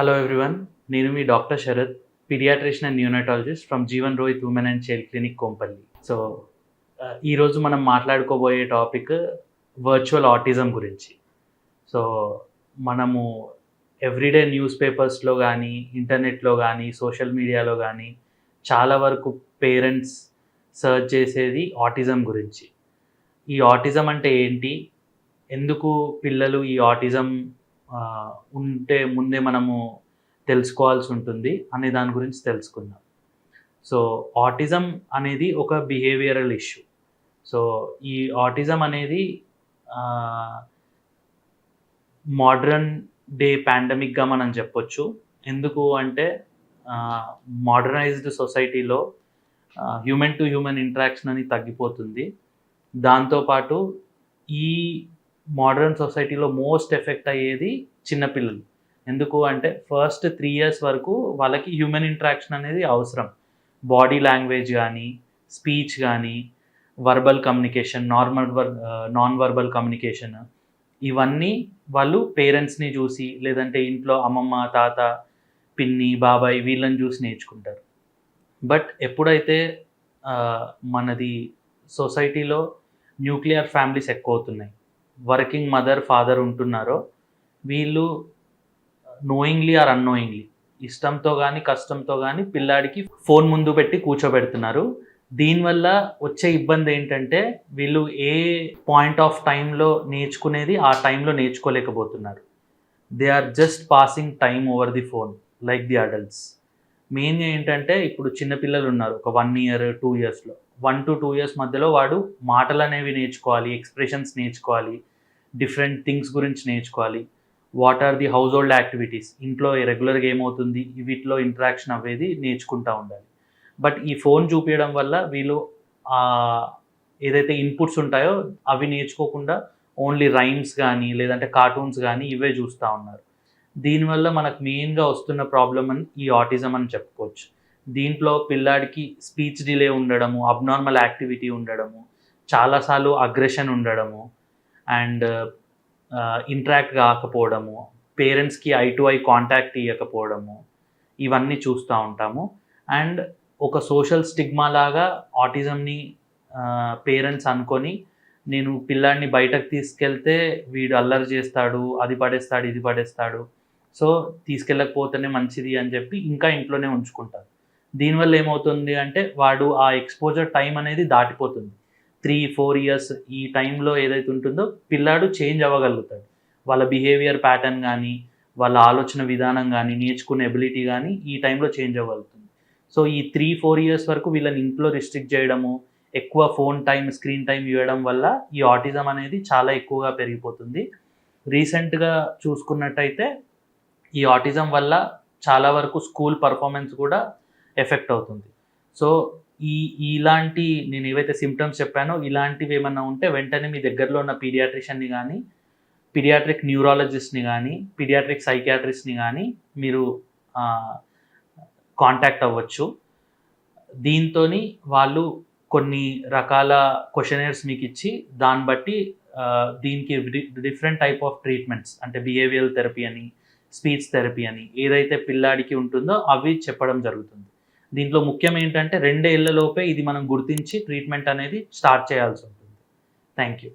Hello everyone నేను మీ doctor Sarath pediatrician and neonatologist from Jeevan Rohit women and child clinic Kompally. So ఈరోజు మనం మాట్లాడుకోబోయే topic virtual autism గురించి. So మనము everyday news పేపర్స్లో కానీ ఇంటర్నెట్లో కానీ సోషల్ మీడియాలో కానీ చాలా వరకు పేరెంట్స్ సర్చ్ చేసేది ఆటిజం గురించి. ఈ ఆటిజం అంటే ఏంటి? ఎందుకు పిల్లలు ఈ ఆటిజం ఉంటే ముందే మనము తెలుసుకోవాల్సి ఉంటుంది అనే దాని గురించి తెలుసుకుందాం. సో ఆటిజం అనేది ఒక బిహేవియరల్ ఇష్యూ. సో ఈ ఆటిజం అనేది మోడ్రన్ డే పాండమిక్గా మనం చెప్పొచ్చు. ఎందుకు అంటే మోడర్నైజ్డ్ సొసైటీలో హ్యూమన్ టు హ్యూమన్ ఇంటరాక్షన్ అని తగ్గిపోతుంది. దాంతోపాటు ఈ మోడర్న్ సొసైటీలో మోస్ట్ ఎఫెక్ట్ అయ్యేది చిన్నపిల్లలు ఎందుకు అంటే ఫస్ట్ త్రీ ఇయర్స్ వరకు వాళ్ళకి హ్యూమన్ ఇంటరాక్షన్ అనేది అవసరం. బాడీ లాంగ్వేజ్ కానీ స్పీచ్ కానీ verbal communication normal or non verbal communication ఇవన్నీ వాళ్ళు పేరెంట్స్ని చూసి లేదంటే ఇంట్లో అమ్మమ్మ తాత పిన్ని బాబాయ్ వీళ్ళని చూసి నేర్చుకుంటారు. బట్ ఎప్పుడైతే మనది సొసైటీలో న్యూక్లియర్ ఫ్యామిలీస్ ఎక్కువ అవుతున్నాయి వర్కింగ్ మదర్ ఫాదర్ ఉంటున్నారో వీళ్ళు నోయింగ్లీ ఆర్ అన్నోయింగ్లీ ఇష్టంతో కానీ కష్టంతో కానీ పిల్లాడికి ఫోన్ ముందు పెట్టి కూర్చోబెడుతున్నారు. దీనివల్ల వచ్చే ఇబ్బంది ఏంటంటే వీళ్ళు ఏ పాయింట్ ఆఫ్ టైంలో నేర్చుకునేది ఆ టైంలో నేర్చుకోలేకపోతున్నారు. They are just passing time over the phone like the adults main ఏంటంటే ఇప్పుడు చిన్నపిల్లలు ఉన్నారు ఒక వన్ ఇయర్ టూ ఇయర్స్లో వన్ టు టూ ఇయర్స్ మధ్యలో వాడు మాటలు అనేవి నేర్చుకోవాలి ఎక్స్ప్రెషన్స్ నేర్చుకోవాలి డిఫరెంట్ థింగ్స్ గురించి నేర్చుకోవాలి. What are the household activities ఇంట్లో రెగ్యులర్గా ఏమవుతుంది? వీటిలో ఇంటరాక్షన్ అవ్వేది నేర్చుకుంటూ ఉండాలి. బట్ ఈ ఫోన్ చూపించడం వల్ల వీళ్ళు ఏదైతే ఇన్పుట్స్ ఉంటాయో అవి నేర్చుకోకుండా ఓన్లీ రైమ్స్ కానీ లేదంటే కార్టూన్స్ కానీ ఇవే చూస్తూ ఉన్నారు. దీనివల్ల మనకు మెయిన్గా వస్తున్న ప్రాబ్లం అని ఈ ఆటిజం అని చెప్పుకోవచ్చు. దీంట్లో పిల్లాడికి స్పీచ్ డిలే ఉండడము అబ్నార్మల్ యాక్టివిటీ ఉండడము చాలాసార్లు అగ్రెషన్ ఉండడము అండ్ ఇంటరాక్ట్ కాకపోవడము పేరెంట్స్కి ఐ టు ఐ కాంటాక్ట్ ఇవ్వకపోవడము ఇవన్నీ చూస్తూ ఉంటాము. అండ్ ఒక సోషల్ స్టిగ్మా లాగా ఆటిజంని పేరెంట్స్ అనుకొని నేను పిల్లాడిని బయటకు తీసుకెళ్తే వీడు అల్లరి చేస్తాడు అది పడేస్తాడు ఇది పడేస్తాడు. సో తీసుకెళ్ళకపోతేనే మంచిది అని చెప్పి ఇంకా ఇంట్లోనే ఉంచుకుంటారు. దీనివల్ల ఏమవుతుంది అంటే వాడు ఆ ఎక్స్పోజర్ టైం అనేది దాటిపోతుంది. త్రీ ఫోర్ ఇయర్స్ ఈ టైంలో ఏదైతే ఉంటుందో పిల్లాడు చేంజ్ అవ్వగలుగుతాడు. వాళ్ళ బిహేవియర్ ప్యాటర్న్ కానీ వాళ్ళ ఆలోచన విధానం కానీ నేర్చుకునే ఎబిలిటీ కానీ ఈ టైంలో చేంజ్ అవ్వగలుగుతుంది. సో ఈ త్రీ ఫోర్ ఇయర్స్ వరకు వీళ్ళని ఇంట్లో రిస్ట్రిక్ట్ చేయడము ఎక్కువ ఫోన్ టైం స్క్రీన్ టైం ఇవ్వడం వల్ల ఈ ఆటిజం అనేది చాలా ఎక్కువగా పెరిగిపోతుంది. రీసెంట్గా చూసుకున్నట్టయితే ఈ ఆటిజం వల్ల చాలా వరకు స్కూల్ పర్ఫార్మెన్స్ కూడా ఎఫెక్ట్ అవుతుంది. సో ఈ ఇలాంటి నేను ఏవైతే సిమ్టమ్స్ చెప్పానో ఇలాంటివి ఏమన్నా ఉంటే వెంటనే మీ దగ్గరలో ఉన్న పీడియాట్రిషియన్ని కానీ పీడియాట్రిక్ న్యూరాలజిస్ట్ని కానీ పీడియాట్రిక్ సైకియాట్రిస్ట్ని కానీ మీరు కాంటాక్ట్ అవ్వచ్చు. దీంతో వాళ్ళు కొన్ని రకాల క్వశ్చనర్స్ మీకు ఇచ్చి దాన్ని బట్టి దీనికి డిఫరెంట్ టైప్ ఆఫ్ ట్రీట్మెంట్స్ అంటే బిహేవియల్ థెరపీ అని స్పీచ్ థెరపీ అని ఏదైతే పిల్లాడికి ఉంటుందో అవి చెప్పడం జరుగుతుంది. దీంట్లో ముఖ్యం ఏంటంటే రెండేళ్ళలోపే ఇది మనం గుర్తించి ట్రీట్మెంట్ అనేది స్టార్ట్ చేయాల్సి ఉంటుంది. Thank you